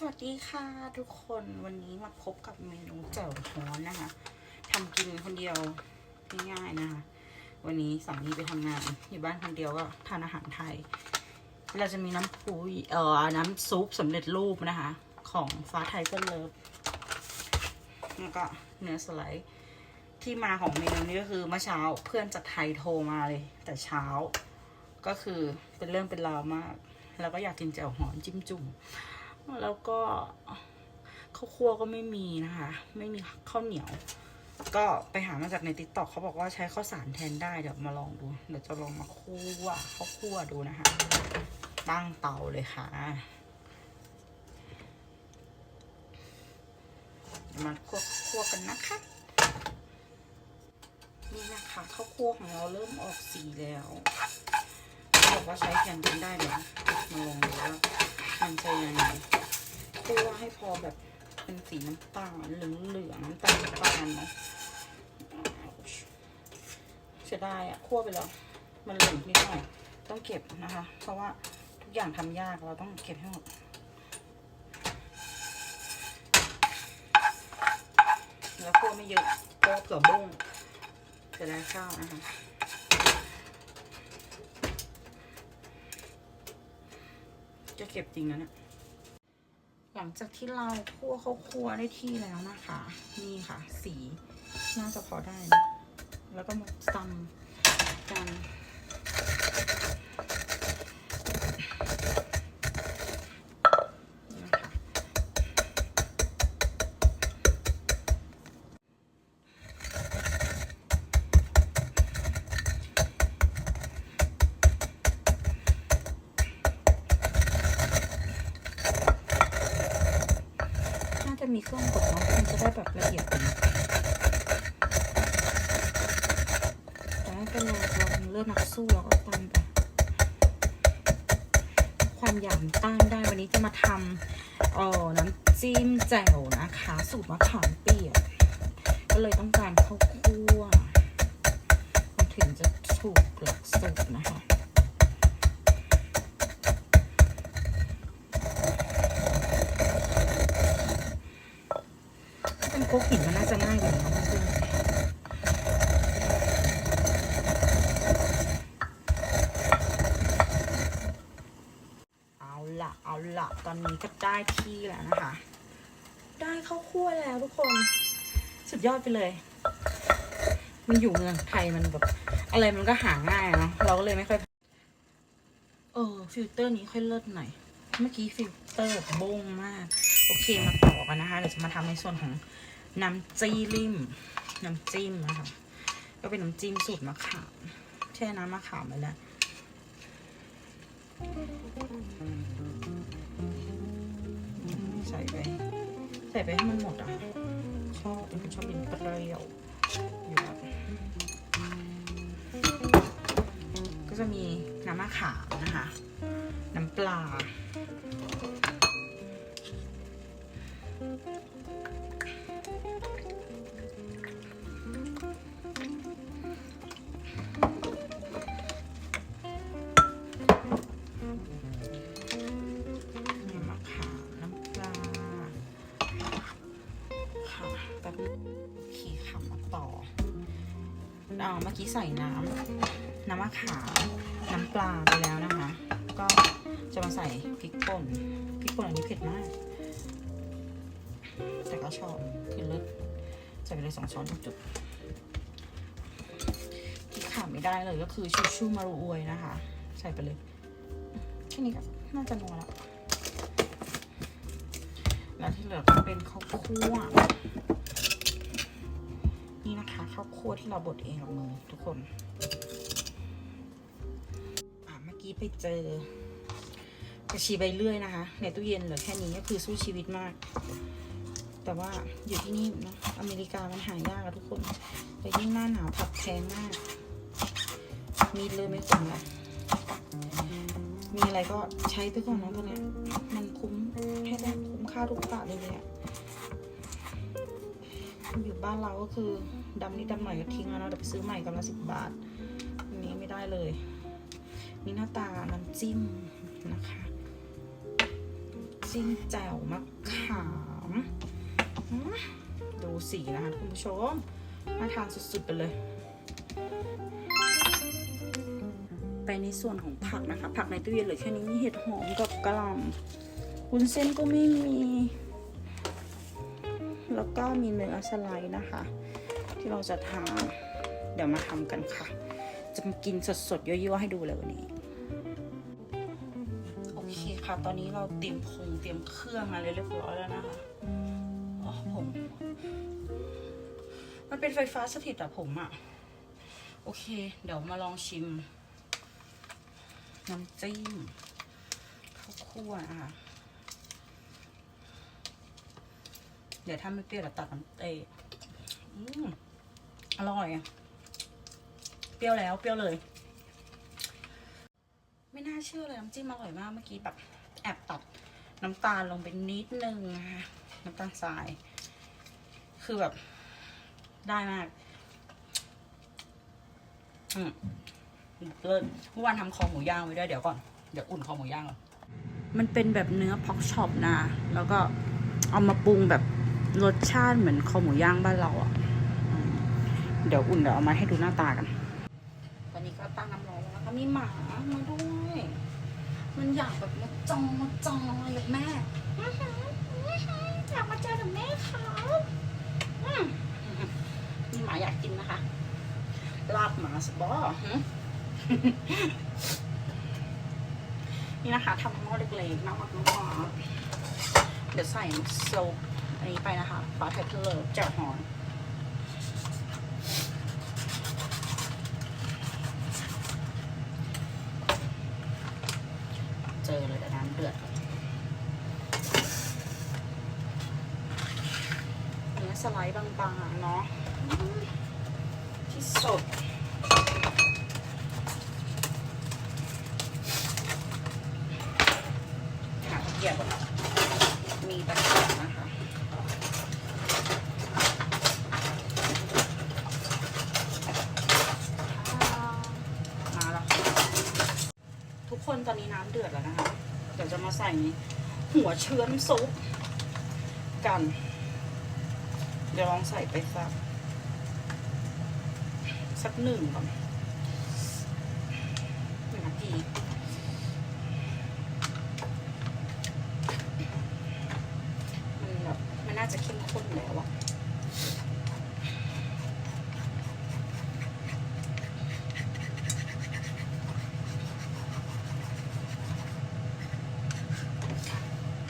สวัสดีค่ะทุกคนวันนี้มาพบกับเมนูแจ่วฮ้อนนะคะทำกินคนเดียวง่ายๆนะคะวันนี้สามีไปทำงานอยู่บ้านคนเดียวก็ทานอาหารไทย เราจะมีน้ำปุยเอ่อน้ำซุปสำเร็จรูปนะคะ ของฟ้าไทยเปิ้ลเลิฟแล้วก็เนื้อสไลด์ที่มาของเมนูนี้ก็คือเมื่อเช้าเพื่อนจากไทยโทรมาเลย แต่เช้าก็คือเป็นเรื่องเป็นราวมาก แล้วก็อยากกินแจ่วฮ้อนจิ้มจุ่ม แล้วก็ข้าวคั่วก็ไม่มีนะคะ ไม่มีข้าวเหนียว ก็ไปหามาจากในติ๊กต็อกเขาบอกว่าใช้ข้าวสารแทนได้เดี๋ยวมาลองดู เดี๋ยวจะลองมาคั่วข้าวคั่วดูนะคะ ตั้งเตาเลยค่ะมาคั่วคั่วกันนะคะ นี่นะคะข้าวคั่วของเราเริ่มออกสีแล้วเขาบอกว่าใช้แทนกันได้เดี๋ยวมาลองดูว่า มันจะยังไงคั่วให้พอแบบเป็นสีน้ำตาลเหลืองเหลืองๆน้ำตาลน้ำตาลเนาะเสียดายอะคั่วไปแล้ว มันเหลืองนิดหน่อยต้องเก็บนะคะ เพราะว่าทุกอย่างทำยากเราต้องเก็บให้หมดแล้วคั่วไม่เยอะเพราะว่าเผื่อบุ้งจะได้ข้าวนะคะ จะเก็บจริงนะเนี่ย หลังจากที่เราคั่วเขาคั่วได้ที่แล้วนะคะ นี่ค่ะ สีน่าจะพอได้นะแล้วก็มาตำกัน ได้แบบละเอียดแต่ไม่เป็นไรเราเลือดนักสู้เราก็ตามไปความหยาบต้านได้วันนี้จะมาทำเอ่อน้ำจิ้มแจ่วนะคะ สูตรมะขามเปียกก็เลยต้องการข้าวคั่วมันถึงจะถูกหลักสูตรนะคะ โคกหินมันน่าจะง่ายกว่านี้นะเพื่อนๆเอาละเอาละตอนนี้ก็ได้ที่แล้วนะคะ ได้ข้าวคั่วแล้วทุกคน สุดยอดไปเลย มันอยู่เมืองไทยมันแบบ อะไรมันก็หาง่ายเนาะเราก็เลยไม่ค่อย เออฟิลเตอร์นี้ค่อยเลิศหน่อย เมื่อกี้ฟิลเตอร์บงมากโอเคมาต่อกันนะคะ เดี๋ยวจะมาทำในส่วนของ น้ำจีริมน้ำจิ้มนะคะก็เป็นน้ำจิ้มสูตรมะขามแช่น้ำมะขามไปแล้วใส่ไปใส่ไปให้มันหมดอะชอบเป็นคนชอบกินเปรี้ยวอยู่แล้วก็จะมีน้ำมะขามนะคะ น้ำปลา อ่าเมื่อกี้ใส่น้ำน้ำมะขามน้ำปลาไปแล้วนะคะ ก็จะมาใส่พริกป่นพริกป่นอันนี้เผ็ดมาก แต่ก็ชอบคือเลิศใส่ไปเลยสองช้อนจุดๆที่ขาดไม่ได้เลยก็คือชูชูมารูอวยนะคะ ใส่ไปเลยแค่นี้ก็น่าจะนัวแล้วแล้วที่เหลือก็เป็นข้าวคั่ว ข้าวคั่วที่เราบดเองกับมือทุกคนอะเมื่อกี้ไปเจอกระชีใบเลื่อยนะคะ ในตู้เย็นเหลือแค่นี้ก็คือสู้ชีวิตมาก แต่ว่าอยู่ที่นี่เนะอเมริกามันหายากอะทุกคนแต่ยิ่งหน้าหนาวผักแพงมาก มีเลยไม่คุ้มละมีอะไรก็ใช้ไปก่อนเนอะตัวเนี้ยมันคุ้มแค่ได้คุ้มค่าทุกบาทเลยเนี่ย บ้านเราก็คือดำนิดดำหน่อยก็ทิ้งแล้วเนอะเดี๋ยวไปซื้อใหม่กันละสิบบาทอันนี้ไม่ได้เลย นี่หน้าตาน้ำจิ้มนะคะจิ้มแจ่วมะขามอืมดูสีนะคะคุณผู้ชมน่าทานสุดๆไปเลยไปในส่วนของผักนะคะ ผักในตู้เย็นเหลือแค่นี้มีเห็ดหอมกับกะหล่ำวุ้นเส้นก็ไม่มี แล้วก็มีเนื้อสไลด์นะคะ ที่เราจะทาเดี๋ยวมาทำกันค่ะ จะมากินสดๆยั่วๆให้ดูเลยวันนี้ โอเคค่ะ ตอนนี้เราเตรียมผงเตรียมเครื่องอะไรเรียบร้อยแล้วนะคะอ๋อผม มันเป็นไฟฟ้าสถิตอะผมอะโอเค เดี๋ยวมาลองชิม น้ำจิ้มข้าวคั่วนะคะ เดี๋ยวถ้าไม่เปรี้ยวเดี๋ยวตัดน้ำเตยอืมอร่อย เปรี้ยวแล้วเปรี้ยวเลย ไม่น่าเชื่อเลยน้ำจิ้มอร่อยมากเมื่อกี้แบบแอบตัดน้ำตาลลงไปนิดนึงนะคะน้ำตาลทราย คือแบบได้มาก อืมเลิศเมื่อวานทำคอหมูย่างไว้ด้วยเดี๋ยวก่อน เดี๋ยวอุ่นคอหมูย่างก่อนมันเป็นแบบเนื้อพ็อกช็อปนะ แล้วก็เอามาปรุงแบบ รสชาติเหมือนคอหมูย่างบ้านเราอะ่ะอืมเดี๋ยวอุ่นเดี๋ยวเอามาให้ดูหน้าตากัน ตอนนี้ก็ตั้งน้ำร้อนแล้วนะคะมีหมามาด้วย มันอยากแบบมาจองมาจองอะไรกับแม่อื้อหืออื้อหืออยากมาเจอกับแม่ครับอืมมีหมาอยากกินนะคะ ลาบหมาสบอหือนี่นะคะทำหม้อเล็กๆน้ำมันมากเดี๋ยวใส่โซปอั นี้ไปนะคะปลาไทยเพลิแจ่วฮอนเจอเลยแต่น้ำเดือดเนื้อสไลด์บางๆเนาะที่สดหาตะเกียบก่อนนะมีตะเกียบนะคะ มาแล้วค่ะ ทุกคนตอนนี้น้ำเดือดแล้วนะคะ เดี๋ยวจะ มาใส่หัวเชื้อมซุปกัน เดี๋ยวลองใส่ไปสักสักหนึ่งก่อนหนึ่งนาทีมันแบบมันน่าจะเข้มข้นแล้วอะ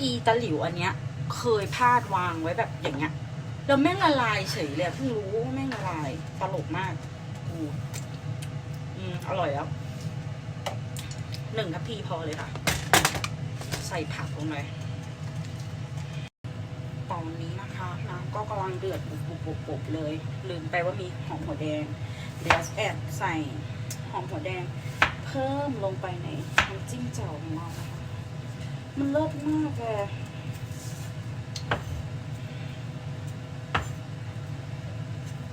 อีตะหลิวอันเนี้ย เคยพลาดวางไว้แบบอย่างเงี้ยแล้วแม่งละลายเฉยเลยเพิ่งรู้ว่าแม่งละลายตลกมากอูอืมอร่อยแล้วหนึ่งทัพพีพอเลยค่ะ ใส่ผักลงไปตอนนี้นะคะน้ำก็กำลังเดือดปุบๆๆเลย ลืมไปว่ามีหอมหัวแดงเดี๋ยวแอบใส่หอมหัวแดง เพิ่มลงไปในน้ำจิ้มแจ่วของเรานะคะ มันเลิศมากเลย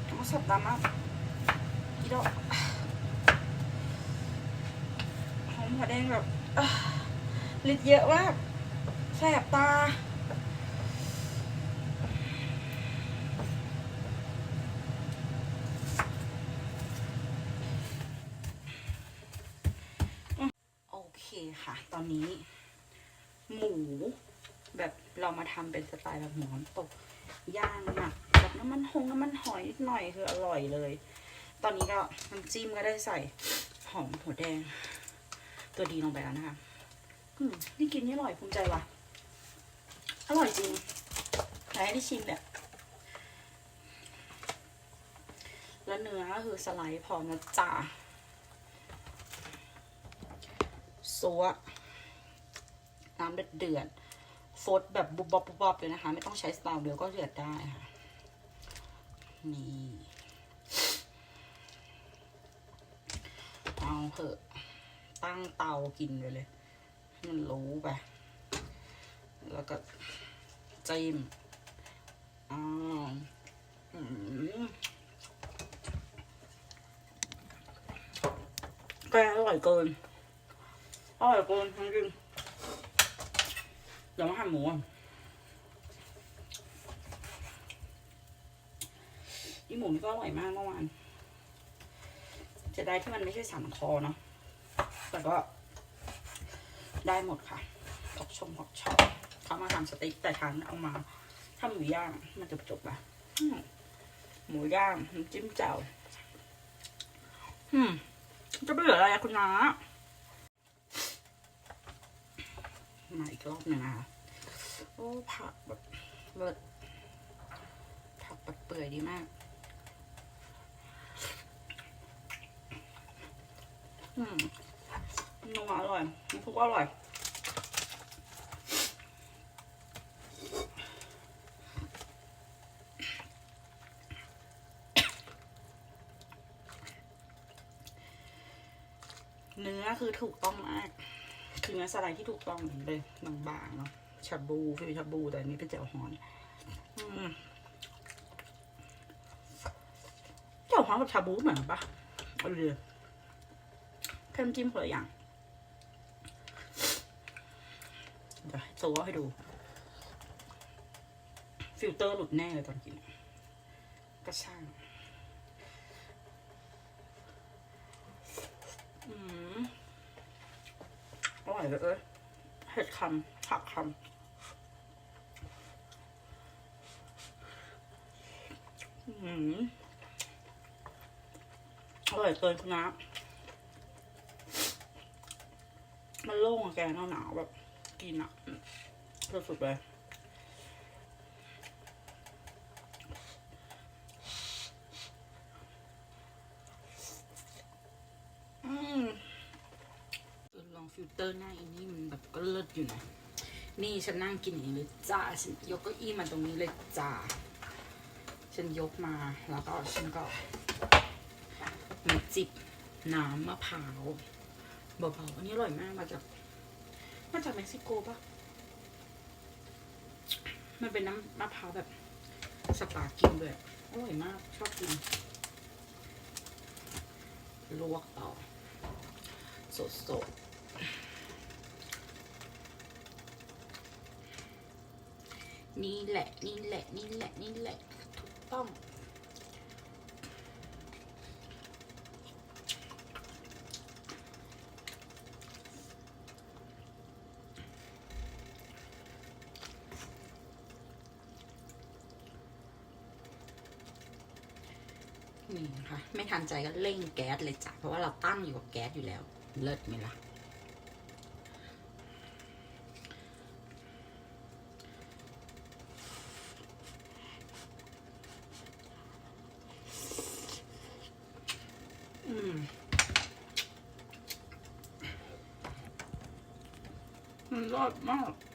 เอาสับดำมากอีดอกหอมหัวแดงแบบอะลิดเยอะมากแสบตาโอเคค่ะ ตอนนี้ หมู แบบเรามาทำเป็นสไตล์แบบหมูน้ำตกย่างหนักแบบน้ำมันหงน้ำมันหอยนิดหน่อยคืออร่อยเลย ตอนนี้ก็น้ำจิ้มก็ได้ใส่หอมหัวแดง ตัวดีลงไปแล้วนะคะอืมนี่กินนี่อร่อยภูมิใจว่ะ อร่อยจริงไหนให้ได้ชิมเนี่ยแล้วเนื้อก็คือสไลด์พอนะจ๊ะซัว น้ำเดือดเดือดๆฟดแบบบุบบบบุบบบเลยนะคะ ไม่ต้องใช้สตาวเดียวก็เดือดได้ค่ะ นี่เอาเถอะตั้งเตากินไปเลยให้มันรู้ไป แล้วก็จิ้มอ้าวอืมแกอร่อยเกินอร่อยเกินจริง เดี๋ยวมาหั่นหมูก่อนนี่หมูนี่ก็อร่อยมากเมื่อวานจะได้ที่มันไม่ใช่สันคอเนาะแต่ก็ได้หมดค่ะขอบชมขอบชอบเขามาทำสเต็กแต่ฉันเอามาทำหมูย่างมันจะจบละหมูย่างจิ้มแจ่วจะไม่เหลืออะไรคุณน้า มาอีกรอบหนึ่งนะคะโอ้ผักแบบเลิศผักแบบเปื่อยดีมาก อืมนัวอร่อยน้ำซุปอร่อยเนื้อคือถูกต้องมาก คือเนื้อสไลด์ที่ถูกต้องเลยบางๆเนาะชาบูฟิวชาบูแต่อันนี้เป็นแจ่วฮอนอืมแจ่วฮอนกับชาบูเหมือนปะเอาเลยแค่จิ้มคนละอย่างเดี๋ยวโซ่ให้ดู ฟิลเตอร์หลุดแน่เลยตอนกินก็ช่างอืม อร่อยเลยเอ้ยเห็ดคำผักคำอืมอร่อยเกินคุณนะมันโล่งอะแกหนาวหนาวๆแบบกินอะสุดๆเลย อืม เออลองฟิล เตอร์หน้าอีนี่มันแบบก็เลิศอยู่นะ นี่ฉันนั่งกินอย่างนี้เลยจ้าฉันยกเก้าอี้มาตรงนี้เลยจ้าฉันยกมาแล้วก็ฉันก็มาจิบน้ำมะพร้าวเบาๆอันนี้อร่อยมากมาจากมาจากเม็กซิโกปะมันเป็นน้ำมะพร้าวแบบสปากินด้วยอร่อยมากชอบกินลวกต่อสดส นี่แหละ นี่แหละ นี่แหละ นี่แหละ ถูกต้อง นี่นะคะไม่ทันใจก็เร่งแก๊สเลยจ้ะ เพราะว่าเราตั้งอยู่กับแก๊สอยู่แล้ว เลิศไหมล่ะ อืม มันร